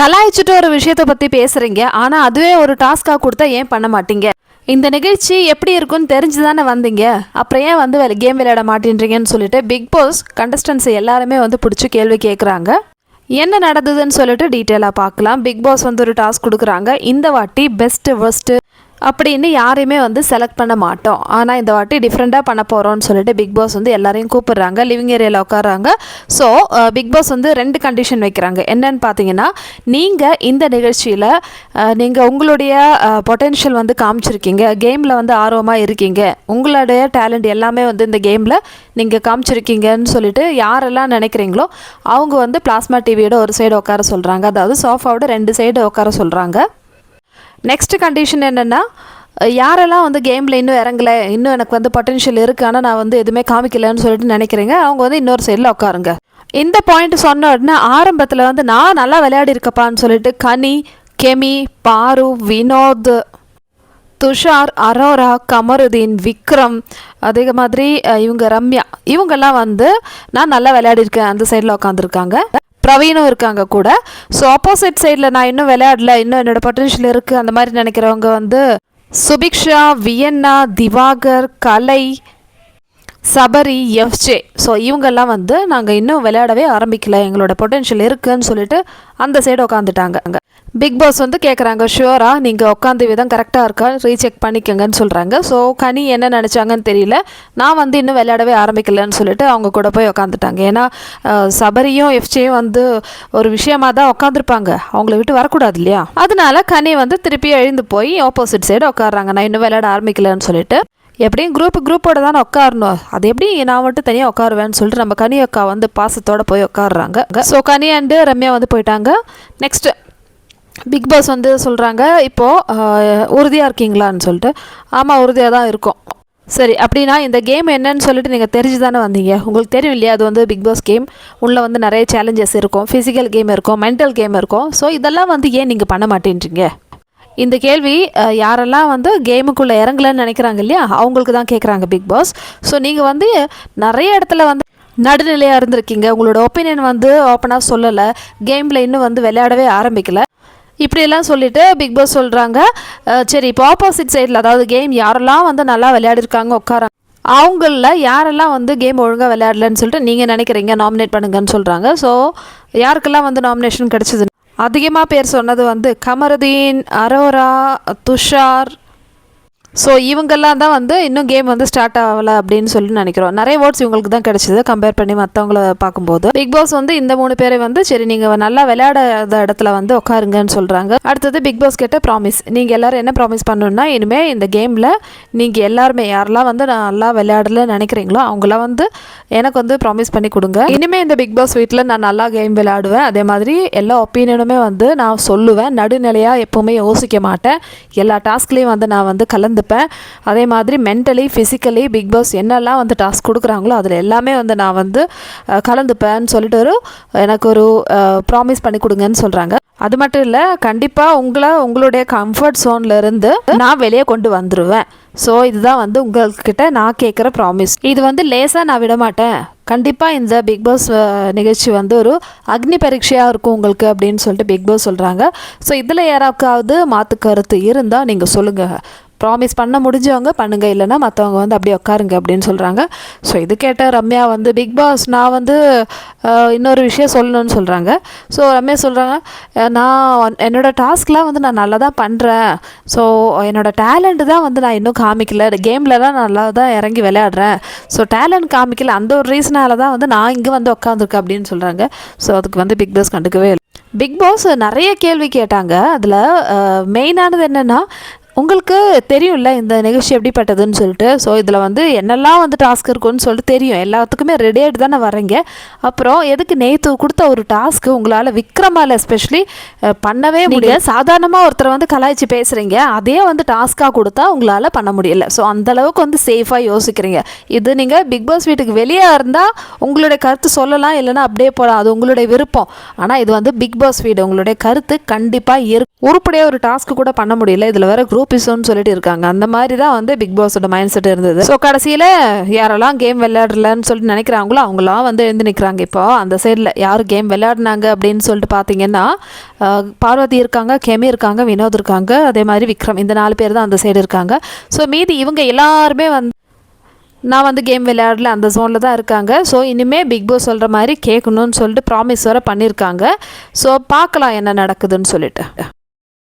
கலாய்ச்சிட்டு ஒரு விஷயத்தை பற்றி பேசுகிறீங்க ஆனால் அதுவே ஒரு டாஸ்க்காக கொடுத்தா ஏன் பண்ண மாட்டீங்க? இந்த நிகழ்ச்சி எப்படி இருக்குன்னு தெரிஞ்சு தானே வந்தீங்க? அப்புறம் ஏன் வந்து கேம் விளையாட மாட்டேன்றீங்கன்னு சொல்லிட்டு பிக் பாஸ் கண்டஸ்டன்ஸ் எல்லாருமே வந்து பிடிச்சி கேள்வி கேட்குறாங்க என்ன நடந்ததுன்னு சொல்லிட்டு டீட்டெயிலாக பார்க்கலாம். பிக் பாஸ் வந்து ஒரு டாஸ்க் கொடுக்குறாங்க. இந்த வாட்டி பெஸ்ட்டு ஃபர்ஸ்ட்டு அப்படின்னு யாரையுமே வந்து செலக்ட் பண்ண மாட்டோம். ஆனால் இந்த வாட்டி டிஃப்ரெண்ட்டாக பண்ண போகிறோம்னு சொல்லிட்டு பிக் பாஸ் வந்து எல்லாரையும் கூப்பிடுறாங்க. லிவிங் ஏரியாவில் உட்காராங்க ஸோ பிக் பாஸ் வந்து ரெண்டு கண்டிஷன் வைக்கிறாங்க. என்னன்னு பார்த்தீங்கன்னா நீங்கள் இந்த நிகழ்ச்சியில் நீங்கள் உங்களுடைய பொட்டென்ஷியல் வந்து காமிச்சிருக்கீங்க. கேமில் வந்து ஆர்வமாக இருக்கீங்க. உங்களுடைய டேலண்ட் எல்லாமே வந்து இந்த கேமில் நீங்கள் காமிச்சிருக்கீங்கன்னு சொல்லிட்டு யாரெல்லாம் நினைக்கிறீங்களோ அவங்க வந்து பிளாஸ்மா டிவியோட ஒரு சைடு உட்கார சொல்கிறாங்க அதாவது சோஃபாவோட ரெண்டு சைடு உட்கார சொல்கிறாங்க நெக்ஸ்ட் கண்டிஷன் என்னென்னா யாரெல்லாம் வந்து கேமில் இன்னும் இறங்கல இன்னும் எனக்கு வந்து பொட்டென்ஷியல் இருக்குது ஆனால் நான் வந்து எதுவுமே காமிக்கலன்னு சொல்லிட்டு நினைக்கிறேங்க அவங்க வந்து இன்னொரு சைடில் உட்காருங்க. இந்த பாயிண்ட் சொன்ன உடனே ஆரம்பத்தில் வந்து நான் நல்லா விளையாடி இருக்கப்பான்னு சொல்லிட்டு கனி கெமி பாரு வினோத் துஷார் அரோரா கமருதீன் விக்ரம் அதே மாதிரி இவங்க ரம்யா இவங்கெல்லாம் வந்து நான் நல்லா விளையாடிருக்கேன் அந்த சைடில் உட்காந்துருக்காங்க பிரவீனும் இருக்காங்க கூட. ஸோ ஆப்போசிட் சைடில் நான் இன்னும் விளையாடல. இன்னும் என்னோட பொட்டன்ஷியல் இருக்குது அந்த மாதிரி நினைக்கிறவங்க வந்து Subiksha Vienna Diwakar Kalai Sabari FJ so இவங்கெல்லாம் வந்து நாங்கள் இன்னும் விளையாடவே ஆரம்பிக்கல. எங்களோட பொட்டென்ஷியல் இருக்குன்னு சொல்லிட்டு அந்த சைடு உட்காந்துட்டாங்க அங்கே பிக் பாஸ் வந்து கேட்குறாங்க ஷுவரா நீங்கள் உட்காந்து விதம் கரெக்டாக இருக்கா? ரீசெக் பண்ணிக்கங்கன்னு சொல்கிறாங்க ஸோ கனி என்ன நினச்சாங்கன்னு தெரியல. நான் வந்து இன்னும் விளையாடவே ஆரம்பிக்கலன்னு சொல்லிட்டு அவங்க கூட போய் உட்காந்துட்டாங்க ஏன்னா சபரியும் எஃப்ஜேயும் வந்து ஒரு விஷயமாக தான் உட்காந்துருப்பாங்க அவங்கள விட்டு வரக்கூடாது இல்லையா? அதனால கனி வந்து திருப்பி எழுந்து போய் ஆப்போசிட் சைடு உட்காடுறாங்க நான் இன்னும் விளையாட ஆரம்பிக்கலன்னு சொல்லிட்டு. எப்படியும் குரூப் குரூப்போட தானே உட்காரணும். அது எப்படி நான் மட்டும் தனியாக உட்காருவேன்னு சொல்லிட்டு நம்ம கனி அக்கா வந்து பாசத்தோட போய் உட்காடுறாங்க ஸோ கனி அண்டு ரம்யா வந்து போயிட்டாங்க. நெக்ஸ்ட்டு பிக் பாஸ் வந்து சொல்கிறாங்க இப்போது உறுதியாக இருக்கீங்களான்னு சொல்லிட்டு. ஆமாம் உறுதியாக தான் இருக்கும். சரி அப்படின்னா இந்த கேம் என்னன்னு சொல்லிட்டு நீங்கள் தெரிஞ்சு தானே வந்தீங்க. உங்களுக்கு தெரியும் இல்லையா அது வந்து பிக் பாஸ் கேம் உள்ளே வந்து நிறைய சேலஞ்சஸ் இருக்கும். ஃபிசிக்கல் கேம் இருக்கும் மென்டல் கேம் இருக்கும். ஸோ இதெல்லாம் வந்து ஏன் நீங்கள் பண்ண மாட்டேன்றீங்க? இந்த கேள்வி யாரெல்லாம் வந்து கேமுக்குள்ளே இறங்கலன்னு நினைக்கிறாங்க இல்லையா? அவங்களுக்கு தான் கேட்குறாங்க பிக் பாஸ் ஸோ நீங்கள் வந்து நிறைய இடத்துல வந்து நடுநிலையாக இருந்திருக்கீங்க. உங்களோட ஒப்பீனியன் வந்து ஓப்பனாக சொல்லலை. கேமில் இன்னும் வந்து விளையாடவே ஆரம்பிக்கலை. இப்படியெல்லாம் சொல்லிட்டு பிக் பாஸ் சொல்கிறாங்க சரி இப்போ ஆப்போசிட் சைடில் அதாவது கேம் யாரெல்லாம் வந்து நல்லா விளையாடிருக்காங்க உட்காராங்க அவங்களில் யாரெல்லாம் வந்து கேம் ஒழுங்காக விளையாடலன்னு சொல்லிட்டு நீங்கள் நினைக்கிறீங்க நாமினேட் பண்ணுங்கன்னு சொல்கிறாங்க ஸோ யாருக்கெல்லாம் வந்து நாமினேஷன் கிடச்சிது அதிகமாக பேர் சொன்னது வந்து கமருதீன் அரோரா துஷார் ஸோ இவங்கெல்லாம் தான் வந்து இன்னும் கேம் வந்து ஸ்டார்ட் ஆகலை அப்படின்னு சொல்லி நினைக்கிறோம். நிறைய ஓட்ஸ் இவங்களுக்கு தான் கிடைச்சிது. கம்பேர் பண்ணி மற்றவங்கள பார்க்கும்போது. பிக் பாஸ் வந்து இந்த மூணு பேரை வந்து சரி நீங்கள் நல்லா விளையாடாத இடத்துல வந்து உட்காருங்கன்னு சொல்கிறாங்க அடுத்தது பிக் பாஸ் கிட்ட ப்ராமிஸ் நீங்கள் எல்லோரும் என்ன ப்ராமிஸ் பண்ணணும்னா இனிமேல் இந்த கேமில் நீங்கள் எல்லாருமே யாரெல்லாம் வந்து நான் நல்லா விளையாடல நினைக்கிறீங்களோ அவங்களாம் வந்து எனக்கு வந்து ப்ராமிஸ் பண்ணி கொடுங்க. இனிமேல் இந்த பிக் பாஸ் வீட்டில் நான் நல்லா கேம் விளையாடுவேன். அதே மாதிரி எல்லா ஒப்பீனியனுமே வந்து நான் சொல்லுவேன். நடுநிலையாக எப்போவுமே யோசிக்க மாட்டேன். எல்லா டாஸ்க்லேயும் வந்து நான் வந்து கலந்து இருந்துப்பேன் அதே மாதிரி மென்டலி ஃபிசிக்கலி பிக் பாஸ் என்னெல்லாம் வந்து டாஸ்க் கொடுக்குறாங்களோ அதில் எல்லாமே வந்து நான் வந்து கலந்துப்பேன்னு சொல்லிட்டு ஒரு எனக்கு ஒரு ப்ராமிஸ் பண்ணி கொடுங்கன்னு சொல்கிறாங்க அது மட்டும் இல்லை கண்டிப்பாக உங்களை உங்களுடைய கம்ஃபர்ட் ஜோன்ல இருந்து நான் வெளியே கொண்டு வந்துடுவேன் ஸோ இதுதான் வந்து உங்கள்கிட்ட நான் கேட்குற ப்ராமிஸ் இது வந்து லேசாக நான் விட மாட்டேன். கண்டிப்பாக இந்த பிக் பாஸ் நிகழ்ச்சி வந்து ஒரு அக்னி பரீட்சையாக இருக்கும் உங்களுக்கு அப்படின்னு சொல்லிட்டு பிக் பாஸ் சொல்கிறாங்க ஸோ இதில் யாராக்காவது மாற்று கருத்து இருந்தால் நீங்கள் சொல்லுங்கள் ப்ராமிஸ் பண்ண முடிஞ்சவங்க பண்ணுங்க. இல்லைன்னா மற்றவங்க வந்து அப்படியே உட்காருங்க அப்படின்னு சொல்கிறாங்க ஸோ இது கேட்ட ரம்யா வந்து பிக் பாஸ் நான் வந்து இன்னொரு விஷயம் சொல்லணும்னு சொல்கிறாங்க ஸோ ரம்யா சொல்கிறாங்க நான் என்னோடய என்னோட டாஸ்க்லாம் வந்து நான் நல்லா தான் பண்ணுறேன் ஸோ என்னோட டேலண்ட் தான் வந்து நான் இன்னும் காமிக்கல. கேமில் தான் நல்லா தான் இறங்கி விளையாடுறேன். ஸோ டேலண்ட் காமிக்கல. அந்த ஒரு ரீசனால தான் வந்து நான் இங்கே வந்து உட்காந்துருக்கேன் அப்படின்னு சொல்கிறாங்க ஸோ அதுக்கு வந்து பிக் பாஸ் கண்டுக்கவே இல்லை. பிக் பாஸ் நிறைய கேள்வி கேட்டாங்க. அதில் மெயினானது என்னென்னா உங்களுக்கு தெரியும்ல இந்த நிகழ்ச்சி எப்படிப்பட்டதுன்னு சொல்லிட்டு. ஸோ இதில் வந்து என்னெல்லாம் வந்து டாஸ்க் இருக்குன்னு சொல்லிட்டு தெரியும். எல்லாத்துக்குமே ரெடி ஆகிட்டு தானே வரீங்க அப்புறம் எதுக்கு நேற்று கொடுத்த ஒரு டாஸ்க்கு உங்களால் விக்ரமால எஸ்பெஷலி பண்ணவே முடியாது சாதாரணமாக ஒருத்தரை வந்து கலாய்ச்சி பேசுகிறீங்க அதே வந்து டாஸ்க்காக கொடுத்தா உங்களால் பண்ண முடியல. ஸோ அந்தளவுக்கு வந்து சேஃபாக யோசிக்கிறீங்க. இது நீங்கள் பிக் பாஸ் வீட்டுக்கு வெளியே இருந்தால் உங்களுடைய கருத்து சொல்லலாம் இல்லைன்னா அப்படியே போகலாம் அது உங்களுடைய விருப்பம். ஆனால் இது வந்து பிக் பாஸ் வீடு. உங்களுடைய கருத்து கண்டிப்பாக இரு உருப்படியாக ஒரு டாஸ்க் கூட பண்ண முடியல. இதில் வேற குரூப் எபிசோட்னு சொல்லிட்டு இருக்காங்க. அந்த மாதிரி தான் வந்து பிக் பாஸோட மைண்ட் செட் இருந்தது. ஸோ கடைசியில் யாரெல்லாம் கேம் விளையாடலன்னு சொல்லிட்டு நினைக்கிறாங்களோ அவங்களாம் வந்து எழுந்து நிற்கிறாங்க இப்போ அந்த சைடில் யார் கேம் விளையாடினாங்க அப்படின்னு சொல்லிட்டு பார்த்தீங்கன்னா பார்வதி இருக்காங்க கெமி இருக்காங்க வினோத் இருக்காங்க அதே மாதிரி விக்ரம். இந்த நாலு பேர் தான் அந்த சைடு இருக்காங்க. ஸோ மீதி இவங்க எல்லாருமே வந்து நான் வந்து கேம் விளையாடல அந்த ஜோனில் தான் இருக்காங்க. ஸோ இனிமேல் பிக் பாஸ் சொல்கிற மாதிரி கேட்கணும்னு சொல்லிட்டு ப்ராமிஸ் வர பண்ணியிருக்காங்க ஸோ பார்க்கலாம் என்ன நடக்குதுன்னு சொல்லிட்டு.